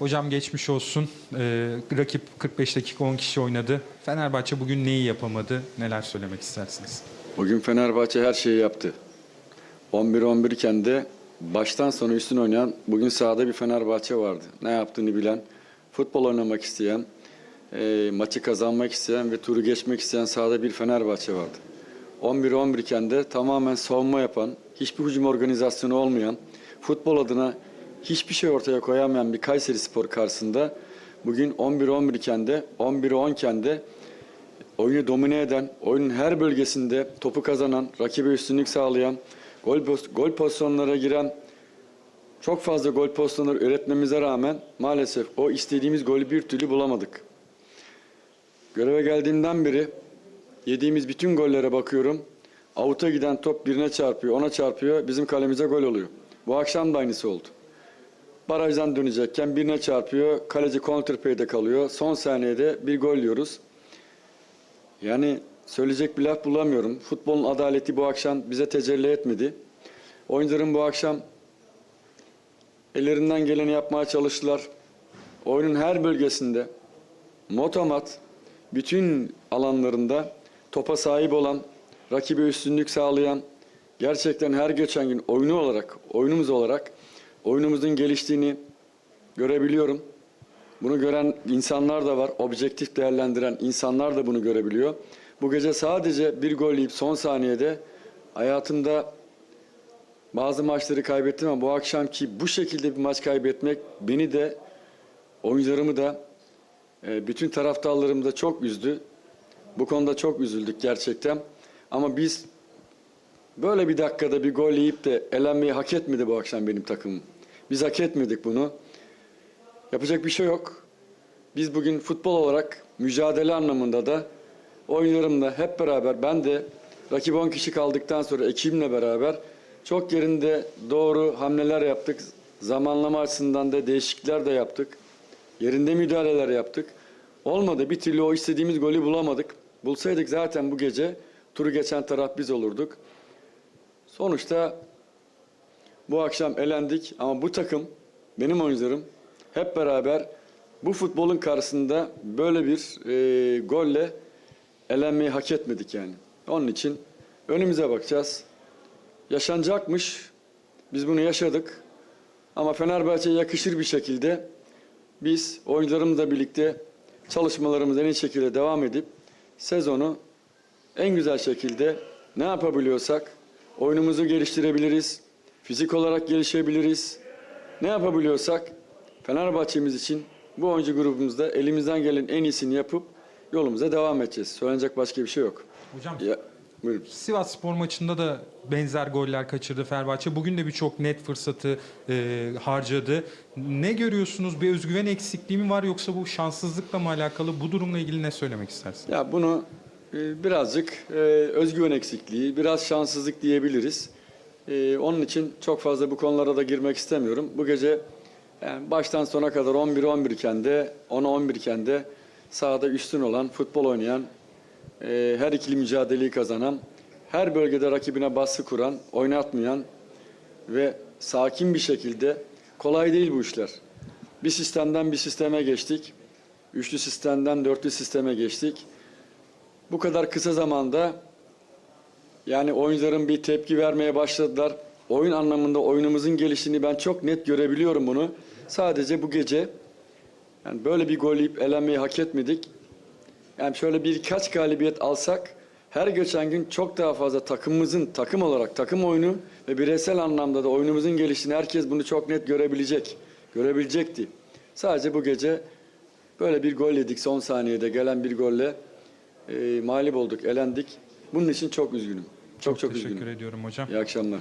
Hocam geçmiş olsun. Ee, rakip 45 dakika 10 kişi oynadı. Fenerbahçe bugün neyi yapamadı? Neler söylemek istersiniz? Bugün Fenerbahçe her şeyi yaptı. 11-11 iken de baştan sona üstün oynayan bugün sahada bir Fenerbahçe vardı. Ne yaptığını bilen, futbol oynamak isteyen, e, maçı kazanmak isteyen ve turu geçmek isteyen sahada bir Fenerbahçe vardı. 11-11 iken de tamamen savunma yapan, hiçbir hücum organizasyonu olmayan, futbol adına hiçbir şey ortaya koyamayan bir Kayseri Spor karşısında bugün 11-11 iken de 11-10 iken de oyunu domine eden, oyunun her bölgesinde topu kazanan, rakibe üstünlük sağlayan, gol, gol pozisyonlara giren, çok fazla gol pozisyonları üretmemize rağmen maalesef o istediğimiz golü bir türlü bulamadık. Göreve geldiğimden beri yediğimiz bütün gollere bakıyorum. Avuta giden top birine çarpıyor, ona çarpıyor, bizim kalemize gol oluyor. Bu akşam da aynısı oldu. Barajdan dönecekken birine çarpıyor, kaleci counterplay'de kalıyor. Son saniyede bir gol yiyoruz. Yani söyleyecek bir laf bulamıyorum. Futbolun adaleti bu akşam bize tecelli etmedi. Oyuncuların bu akşam ellerinden geleni yapmaya çalıştılar. Oyunun her bölgesinde motomat bütün alanlarında topa sahip olan, rakibe üstünlük sağlayan, gerçekten her geçen gün oyunu olarak, oyunumuz olarak oyunumuzun geliştiğini görebiliyorum. Bunu gören insanlar da var. Objektif değerlendiren insanlar da bunu görebiliyor. Bu gece sadece bir gol yiyip son saniyede hayatımda bazı maçları kaybettim ama bu akşamki bu şekilde bir maç kaybetmek beni de oyuncularımı da e, bütün taraftarlarımı da çok üzdü. Bu konuda çok üzüldük gerçekten. Ama biz böyle bir dakikada bir gol yiyip de elenmeyi hak etmedi bu akşam benim takımım. Biz hak etmedik bunu. Yapacak bir şey yok. Biz bugün futbol olarak mücadele anlamında da oyunlarımla hep beraber ben de rakip 10 kişi kaldıktan sonra ekibimle beraber çok yerinde doğru hamleler yaptık. Zamanlama açısından da değişiklikler de yaptık. Yerinde müdahaleler yaptık. Olmadı bir türlü o istediğimiz golü bulamadık. Bulsaydık zaten bu gece turu geçen taraf biz olurduk. Sonuçta bu akşam elendik ama bu takım benim oyuncularım hep beraber bu futbolun karşısında böyle bir e, golle elenmeyi hak etmedik yani. Onun için önümüze bakacağız. Yaşanacakmış. Biz bunu yaşadık. Ama Fenerbahçe'ye yakışır bir şekilde biz oyuncularımızla birlikte çalışmalarımıza en iyi şekilde devam edip sezonu en güzel şekilde ne yapabiliyorsak oyunumuzu geliştirebiliriz. Fizik olarak gelişebiliriz. Ne yapabiliyorsak Fenerbahçe'miz için bu oyuncu grubumuzda elimizden gelen en iyisini yapıp yolumuza devam edeceğiz. Söylenecek başka bir şey yok. Hocam Ya, buyurun. Sivas Spor maçında da benzer goller kaçırdı Fenerbahçe. Bugün de birçok net fırsatı e, harcadı. Ne görüyorsunuz? Bir özgüven eksikliği mi var yoksa bu şanssızlıkla mı alakalı? Bu durumla ilgili ne söylemek istersiniz? Ya bunu birazcık e, özgüven eksikliği, biraz şanssızlık diyebiliriz. E, Onun için çok fazla bu konulara da girmek istemiyorum. Bu gece yani baştan sona kadar 11-11 iken de 10-11 iken de sahada üstün olan, futbol oynayan, e, her ikili mücadeleyi kazanan, her bölgede rakibine baskı kuran, oynatmayan ve sakin bir şekilde kolay değil bu işler. Bir sistemden bir sisteme geçtik. Üçlü sistemden dörtlü sisteme geçtik. Bu kadar kısa zamanda yani oyuncuların bir tepki vermeye başladılar. Oyun anlamında oyunumuzun geliştiğini ben çok net görebiliyorum bunu. Sadece bu gece yani böyle bir gol yiyip elenmeyi hak etmedik. Yani şöyle birkaç galibiyet alsak her geçen gün çok daha fazla takımımızın takım olarak takım oyunu ve bireysel anlamda da oyunumuzun geliştiğini herkes bunu çok net görebilecek. Görebilecekti. Sadece bu gece böyle bir gol yedik son saniyede gelen bir golle e, mağlup olduk, elendik. Bunun için çok üzgünüm. Çok çok, Teşekkür üzgünüm. ediyorum hocam. İyi akşamlar.